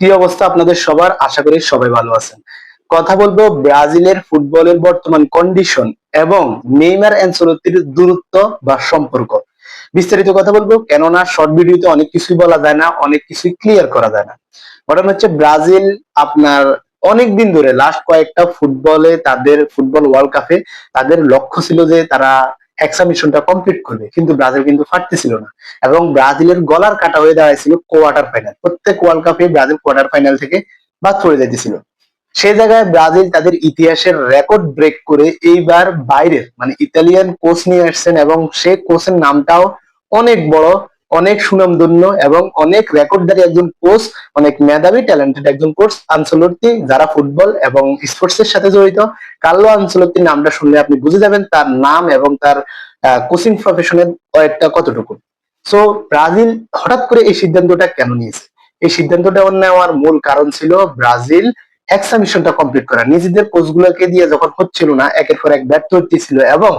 কি অবস্থা আপনাদের সবার? আশা করি সবাই ভালো আছেন। কথা বলব ব্রাজিলের ফুটবলের বর্তমান কন্ডিশন এবং নেইমার অ্যানসেলোত্তির দূরত্ব বা সম্পর্ক। বিস্তারিত কথা বলব, কেননা শর্ট ভিডিওতে অনেক কিছুই বলা যায় না, অনেক কিছুই ক্লিয়ার করা যায় না। ঘটনা হচ্ছে ব্রাজিল আপনার অনেক দিন ধরে লাস্ট কয়েকটা ফুটবলে তাদের, ফুটবল ওয়ার্ল্ড কাপে তাদের লক্ষ্য ছিল যে তারা হেক্সা মিশনটা কমপ্লিট করবে। কিন্তু ব্রাজিল কিন্তু ফাটতেছিল না। এবং ব্রাজিলের গলার কাটা হয়ে দাঁড়াইছিল কোয়ার্টার ফাইনাল প্রত্যেক ওয়ার্ল্ড কাপে ব্রাজিল কোয়ার্টার ফাইনাল থেকে বাদ পড়ে যাইতেছিল। সেই জায়গায় ব্রাজিল তাদের ইতিহাসের রেকর্ড ব্রেক করে এইবার বাইরের মানে ইতালিয়ান কোচ নিয়ে আসছেন এবং সে কোচের নামটাও অনেক বড় অনেক সুনাম সুনামধন্য এবং অনেক রেকর্ডদারি একজন কোচ, অনেক মেধাবী ট্যালেন্টেড একজন কোচ আনসলত্তি, যারা ফুটবল এবং স্পোর্টস এর সাথে জড়িত। কার্লো আনসলত্তির নামটা শুনলে আপনি বুঝে যাবেন তার নাম এবং তার কোচিং প্রফেশনের কয়েকটা কতটুকু। সো ব্রাজিল হঠাৎ করে এই সিদ্ধান্তটা কেন নিয়েছে? এই সিদ্ধান্তটা নেওয়ার মূল কারণ ছিল ব্রাজিল হেক্সা মিশনটা কমপ্লিট করা। নিজেদের কোচ কোচগুলোকে দিয়ে যখন হচ্ছিল না, একের পর এক ব্যর্থ হচ্ছিল এবং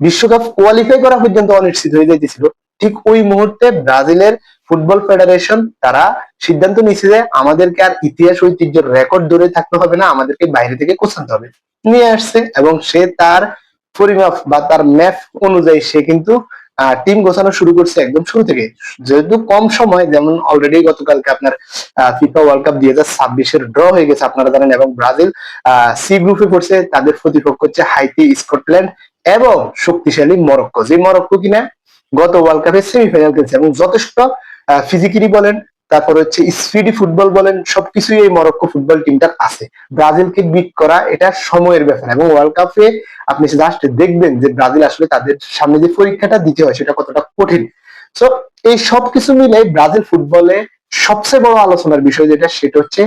বিশ্বকাপ কোয়ালিফাই করা পর্যন্ত অনিশ্চিত হয়ে যাইতেছিল। ঠিক ওই মুহূর্তে ব্রাজিলের ফুটবল ফেডারেশন তারা সিদ্ধান্ত নিয়েছে যে আমাদেরকে আর ইতিহাস ঐতিহ্যের রেকর্ড ধরে থাকতে হবে না, আমাদেরকে বাইরে থেকে কোচ আনতে হবে। নিয়ে আসছে এবং সে তার পরিমাপ বা তার ম্যাপ অনুযায়ী সে কিন্তু টিম গোছানো শুরু করছে একদম শুরু থেকে। যেহেতু কম সময়, যেমন অলরেডি গতকালকে আপনার ফিফা ওয়ার্ল্ড কাপ দুই হাজার ছাব্বিশের ড্র হয়ে গেছে আপনারা জানেন এবং ব্রাজিল সি গ্রুপে পড়ছে, তাদের প্রতিপক্ষ হচ্ছে হাইতি স্কটল্যান্ড এবং শক্তিশালী মরক্কো যে মরক্কো কিনা গত ওয়ার্ল্ড কাপে সেমিফাইনাল খেলছে এবং যথেষ্ট ফিজিক্যালি বলেন, তারপর হচ্ছে স্পিডি ফুটবল বলেন, সবকিছুই এই মরক্কো ফুটবল টিমটার আছে। ব্রাজিলকে বিট করা এটা সময়ের ব্যাপার এবং ওয়ার্ল্ড কাপে আপনি জাস্ট দেখবেন যে ব্রাজিল আসলে তাদের সামনে যে পরীক্ষাটা দিতে হয় সেটা কতটা কঠিন। সো এই সবকিছু মিলে ব্রাজিল ফুটবলে সবচেয়ে বড় আলোচনার বিষয় যেটা, সেটা হচ্ছে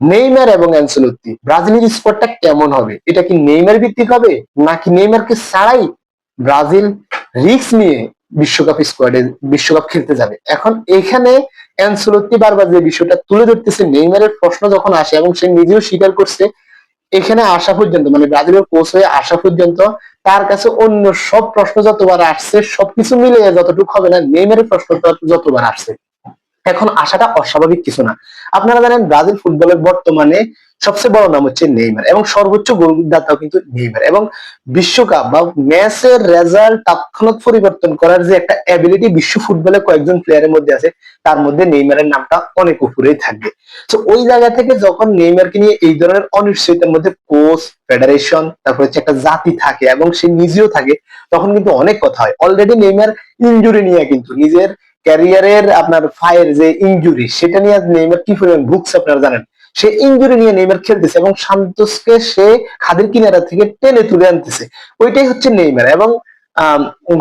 নেইমার এবং অ্যানসেলোত্তি। ব্রাজিলের স্কোয়াডটা কেমন হবে? এটা কি নেইমার ভিত্তিক হবে? নাকি নেইমারকে ছাড়াই ব্রাজিল রিস্ক নিয়ে বিশ্বকাপ স্কোয়াডে বিশ্বকাপ খেলতে যাবে। এখন এখানে অ্যানসেলোত্তি বারবার যে বিষয়টা তুলে ধরতেছে, নেইমারের প্রশ্ন যখন আসে এবং সে নিজেও স্বীকার করছে, এখানে আসা পর্যন্ত মানে ব্রাজিলের কোচ হয়ে আসা পর্যন্ত তার কাছে অন্য সব প্রশ্ন যতবার আসছে, সবকিছু মিলে যতটুকু হবে না, নেইমারের প্রশ্ন যতবার আসছে। এখন আসাটা অস্বাভাবিক কিছু না। আপনারা জানেন ব্রাজিল ফুটবলের বর্তমানে সবচেয়ে বড় নাম হচ্ছে নেইমার এবং সর্বোচ্চ গোলদাতাও কিন্তু নেইমার এবং বিশ্বকাপ বা ম্যাচের রেজাল্ট তৎক্ষণাৎ পরিবর্তন করার যে একটা অ্যাবিলিটি বিশ্ব ফুটবলে কয়েকজন প্লেয়ারের মধ্যে আছে, তার মধ্যে নেইমারের নামটা অনেক উপরেই থাকবে। তো ওই জায়গা থেকে যখন নেইমারকে নিয়ে এই ধরনের অনিশ্চয়তার মধ্যে কোচ ফেডারেশন তারপর হচ্ছে একটা জাতি থাকে এবং সে নিজেও থাকে, তখন কিন্তু অনেক কথা হয়। অলরেডি নেইমার ইঞ্জুরি নিয়ে কিন্তু নিজের ক্যারিয়ারের আপনার ফায়ের যে ইঞ্জুরি সেটা নিয়ে নেইমার কি পরিমাণ ভুগছে আপনারা জানেন? সে ইঞ্জুরি নিয়ে নেইমার খেলতেছে এবং সান্তোসকে সে খাদের কিনারা থেকে টেনে তুলে আনতেছে। ওইটাই হচ্ছে নেইমার এবং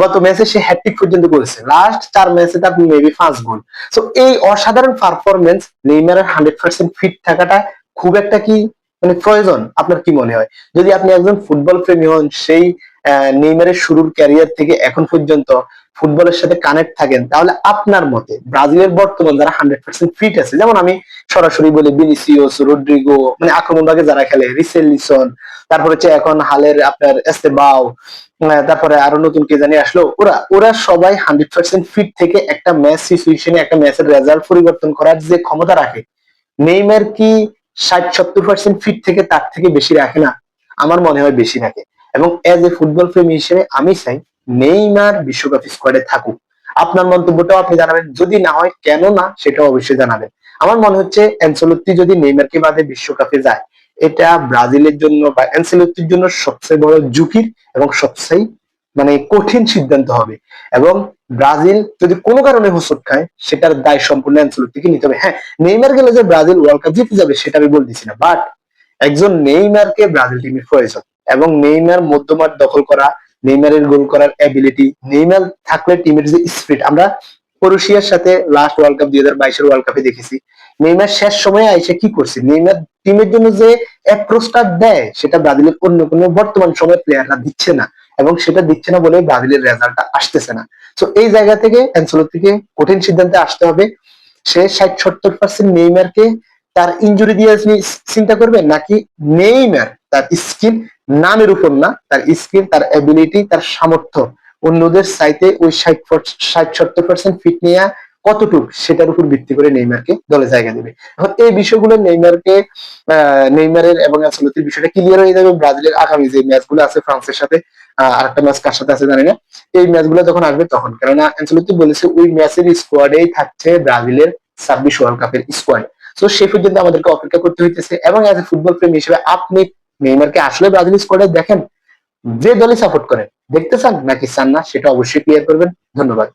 গত ম্যাচে সে হ্যাট্রিক পর্যন্ত করেছে। লাস্ট চার ম্যাচে তার মেবি পাঁচ গোল। তো এই অসাধারণ পারফরমেন্স নেইমারের হান্ড্রেড পার্সেন্ট ফিট থাকাটা খুব একটা কি মানে প্রয়োজন, আপনার কি মনে হয়? যদি আপনি একজন ফুটবল প্রেমী হন, সেই নেইমারের শুরুর ক্যারিয়ার থেকে এখন পর্যন্ত ফুটবলের সাথে কানেক্ট থাকেন, তাহলে আপনার মতে ব্রাজিলের বর্তমান যারা হান্ড্রেড পার্সেন্ট ফিট আছে, যেমন আমি সরাসরি বলি বিনিসিওস রোড্রিগো মানে আক্রমণ ভাগে যারা খেলে রিসেলিসন তারপর হচ্ছে এখন হালের আপনার এস্তেবাও তারপরে আরও নতুন কে জানি আসলো, ওরা ওরা সবাই হান্ড্রেড পার্সেন্ট ফিট থেকে একটা ম্যাচ সিচুয়েশনে একটা ম্যাচের রেজাল্ট পরিবর্তন করার যে ক্ষমতা রাখে, নেইমার কি ষাট সত্তর পার্সেন্ট ফিট থেকে তার থেকে বেশি রাখে না। আমার মনে হয় বেশি রাখে। এবং এজ এ ফুটবল প্রেমী হিসেবে আমি চাই নেইমার বিশ্বকাপ স্কোয়াডে থাকুক। আপনার মন্তব্যটাও আপনি জানাবেন। যদি না হয় কেন না, সেটাও অবশ্যই জানাবেন। আমার মনে হচ্ছে অ্যানসেলোত্তি যদি নেইমারকে বাদে বিশ্বকাপে যায়, এটা ব্রাজিলের জন্য বা অ্যানসেলোত্তির জন্য সবচেয়ে বড় ঝুঁকির এবং সবচেয়ে মানে কঠিন সিদ্ধান্ত হবে। এবং ব্রাজিল যদি কোনো কারণে হোসট খায়, সেটার দায় সম্পূর্ণ অ্যানসেলোত্তিকে নিতে হবে। হ্যাঁ নেইমার গেলে যে ব্রাজিল ওয়ার্ল্ড কাপ জিতে যাবে, সেটা আমি বলতেছি না। বাট একজন নেইমারকে ব্রাজিল টিমের প্রয়োজন। এবং নেইমার মধ্যমাঠ দখল করা, নেইমারের গোল করার অ্যাবিলিটি নেইমার থাকলে টিমের যে স্পিড আমরা ক্রোয়েশিয়ার সাথে লাস্ট ওয়ার্ল্ড কাপ দুই হাজার বাইশের ওয়ার্ল্ড কাপে দেখেছি। নেইমার শেষ সময়ে আইসে কি করছে? নেইমার টিমের জন্য যে অ্যাপ্রোচটা দেয়, সেটা ব্রাজিলের অন্য কোনো বর্তমান সময়ের প্লেয়াররা দিচ্ছে না। এবং সেটা দিচ্ছে না বলে ব্রাজিলের রেজাল্টটা আসতেছে না। তো এই জায়গা থেকে অ্যান্সেলো থেকে কঠিন সিদ্ধান্তে আসতে হবে। সে ষাট সত্তর পার্সেন্ট নেইমারকে তার ইঞ্জুরি দিয়ে আপনি চিন্তা করবে নাকি নেইমার তার স্কিল নামের উপর না, তার স্কিল, তার অ্যাবিলিটি তার সামর্থ্য অন্যদের সাইতে ওই ষাট ষাট সত্তর পার্সেন্ট ফিট নিয়ে কতটুক সেটার উপর ভিত্তি করে নেইমারকে দলে জায়গা দেবে। এখন এই বিষয়গুলো নেইমারকে নেইমারের এবং অ্যানসেলত্তির বিষয়টা ক্লিয়ার হয়ে যাবে। ব্রাজিলের আগামী যে ম্যাচগুলো আছে ফ্রান্সের সাথে আহ, আরেকটা ম্যাচ কার সাথে আছে জানি না এই ম্যাচগুলো যখন আসবে তখন। কেননা অ্যানসেলত্তি বলেছে ওই ম্যাচের স্কোয়াডেই থাকছে ব্রাজিলের ছাব্বিশ ওয়ার্ল্ড কাপের স্কোয়াড তো সে পর্যন্ত আমাদেরকে অপেক্ষা করতে হইতেছে এবং অ্যাজ এ ফুটবল প্রেমী হিসেবে আপনি নেইমারকে আসলে ব্রাজিল স্কোয়াডে দেখেন যে দলই সাপোর্ট করেন দেখতে চান নাকি চান না সেটা অবশ্যই ক্লিয়ার করবেন। ধন্যবাদ।